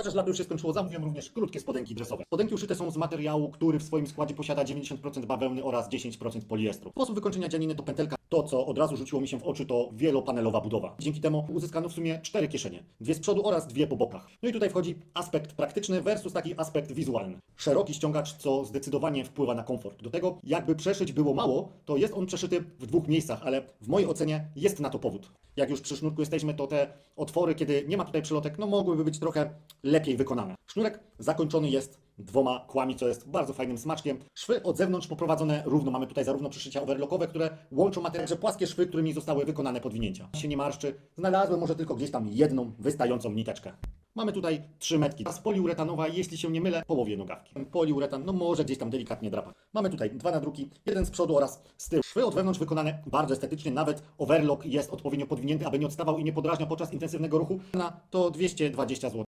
Chociaż lato już się skończyło, zamówiłem również krótkie spodenki dresowe. Spodenki uszyte są z materiału, który w swoim składzie posiada 90% bawełny oraz 10% poliestru. Sposób wykończenia dzianiny to pętelka. To, co od razu rzuciło mi się w oczy, to wielopanelowa budowa. Dzięki temu uzyskano w sumie cztery kieszenie. Dwie z przodu oraz dwie po bokach. No i tutaj wchodzi aspekt praktyczny versus taki aspekt wizualny. Szeroki ściągacz, co zdecydowanie wpływa na komfort. Do tego, jakby przeszyć było mało, to jest on przeszyty w dwóch miejscach, ale w mojej ocenie jest na to powód. Jak już przy sznurku jesteśmy, to te otwory, kiedy nie ma tutaj przelotek, no mogłyby być trochę lepiej wykonane. Sznurek zakończony jest dwoma kłami, co jest bardzo fajnym smaczkiem. Szwy od zewnątrz poprowadzone równo. Mamy tutaj zarówno przyszycia overlockowe, które łączą materiał, że płaskie szwy, którymi zostały wykonane podwinięcia. Się nie marszczy. Znalazłem może tylko gdzieś tam jedną wystającą niteczkę. Mamy tutaj trzy metki. Z poliuretanowa, jeśli się nie mylę, połowie nogawki. Poliuretan, no może gdzieś tam delikatnie drapa. Mamy tutaj dwa nadruki, jeden z przodu oraz z tyłu. Szwy od wewnątrz wykonane bardzo estetycznie, nawet overlock jest odpowiednio podwinięty, aby nie odstawał i nie podrażniał podczas intensywnego ruchu. Na to 220 zł.